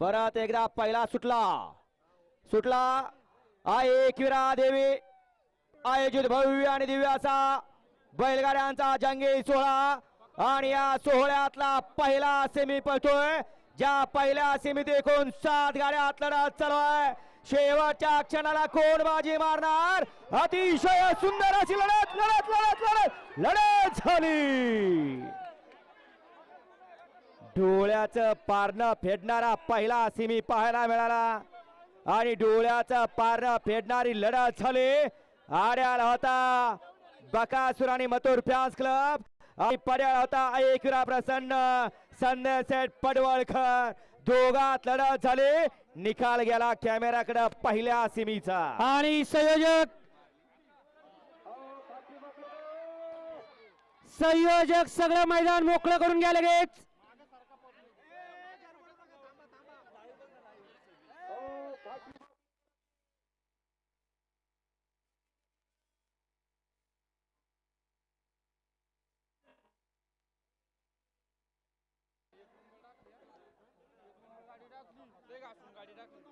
परत एकदा पहिला सुटला. सुटला. आहे किरा देवी. आयोजित भव्य आणि दिव्याचा बैलगाड्यांचा जंगी सोहळा. आणि या सोहळ्यातला पहिला सेमी पळतोय. ज्या पहिल्या सेमीत एकूण सात गाड्यात लढत चालू आहे शेवटच्या क्षणाला कोण बाजी मारणार? अतिशय सुंदर अशी लढत लढत लढत लढत. लढत झाली. डोळ्याचं पारणं फेडणारा पहिला सिमी पाहायला मिळाला. आणि डोळ्याचं पारणं फेडणारी लढत झाली. आड्याला होता बकासूर आणि मथुर फॅन्स क्लब. आणि पड्याळ होता ऐकुरा प्रसन्न संध्या सेठ पडवळकर दोघात लढत झाली. निकाल गेला कॅमेराकडे पहिल्या सिमीचा. आणि संयोजक संयोजक सगळं मैदान मोकळं करून घ्या लगेच. ते घासून गाडी टाकली.